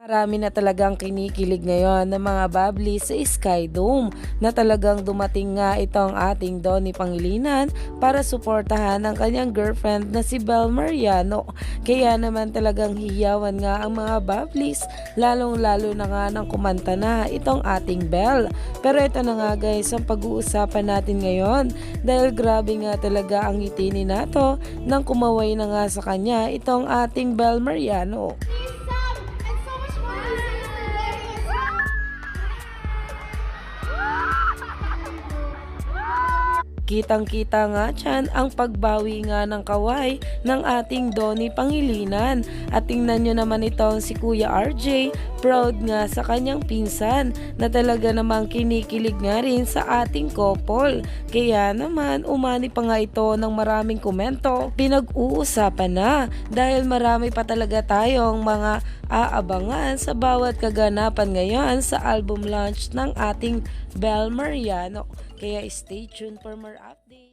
Marami na talagang kinikilig ngayon ng mga babli sa Sky Dome na talagang dumating nga itong ating Donnie Pangilinan para suportahan ang kanyang girlfriend na si Bel Mariano. Kaya naman talagang hiyawan nga ang mga bablis lalong lalo na nga ng kumanta na itong ating Bel. Pero ito na nga guys ang pag-uusapan natin ngayon dahil grabe nga talaga ang ngiti ni Nato nang kumaway na nga sa kanya itong ating Bel Mariano. Kitang-kita nga dyan ang pagbawi nga ng kaway ng ating Donnie Pangilinan. At tingnan nyo naman itong si Kuya RJ, proud nga sa kanyang pinsan na talaga namang kinikilig nga rin sa ating couple. Kaya naman umani pa nga ito ng maraming komento. Pinag-uusapan na dahil marami pa talaga tayong mga aabangan sa bawat kaganapan ngayon sa album launch ng ating Bel Mariano. Kaya stay tuned for more updates.